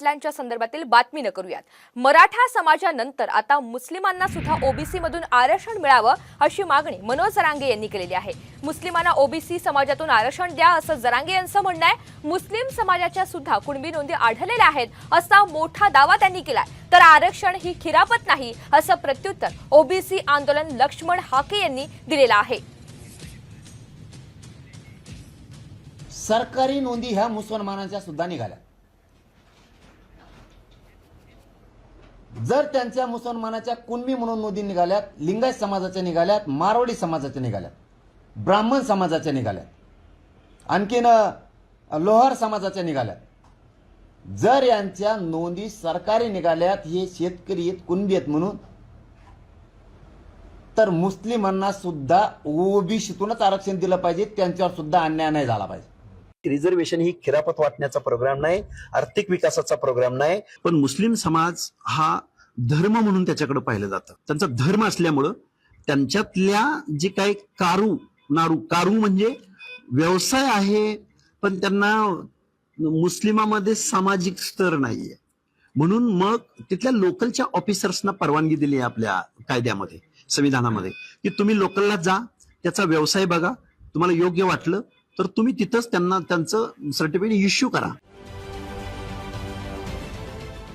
घटनांच्या संदर्भातील बातमी न करूयात. मराठा समाजानंतर आता मुस्लिमांना सुद्धा ओबीसी मधून आरक्षण मिळावं अशी मागणी मनोज जरांगे यांनी केलेली आहे. मुस्लिमांना ओबीसी समाजातून आरक्षण द्या असं जरांगे यांचं म्हणणं आहे. मुस्लिम समाजाच्या सुद्धा कुणबी नोंदी आढळलेल्या आहेत असा मोठा दावा त्यांनी केलाय. तर आरक्षण ही खिरापत नाही असं प्रत्युत्तर ओबीसी आंदोलन लक्ष्मण हाके यांनी दिलेलं आहे. सरकारी नोंदी ह्या मुसलमानांच्या सुद्धा निघाल्या. जर त्यांच्या मुसलमानाच्या कुणबी म्हणून नोंदी निघाल्यात लिंगायत समाजाच्या निघाल्यात मारवाडी समाजाच्या निघाल्यात ब्राह्मण समाजाच्या निघाल्यात आणखीन लोहार समाजाच्या निघाल्यात जर यांच्या नोंदी सरकारी निघाल्यात हे शेतकरी आहेत कुणबी आहेत म्हणून तर मुस्लिमांना सुद्धा ओबीसीतूनच आरक्षण दिलं पाहिजे त्यांच्यावर सुद्धा अन्याय नाही झाला पाहिजे. रिझर्वेशन ही खिरापत वाटण्याचा प्रोग्राम नाही आर्थिक विकासाचा प्रोग्राम नाही पण मुस्लिम समाज हा धर्म म्हणून त्याच्याकडे पाहिलं जातं. त्यांचा धर्म असल्यामुळं त्यांच्यातल्या जे काही कारू नारू कारू म्हणजे व्यवसाय आहे पण त्यांना मुस्लिमामध्ये सामाजिक स्तर नाहीये. म्हणून मग तिथल्या लोकलच्या ऑफिसर्सना परवानगी दिली आहे आपल्या कायद्यामध्ये संविधानामध्ये की तुम्ही लोकलला जा त्याचा व्यवसाय बघा तुम्हाला योग्य वाटलं तर तुम्ही तिथंच त्यांना त्यांचं सर्टिफिकेट इश्यू करा.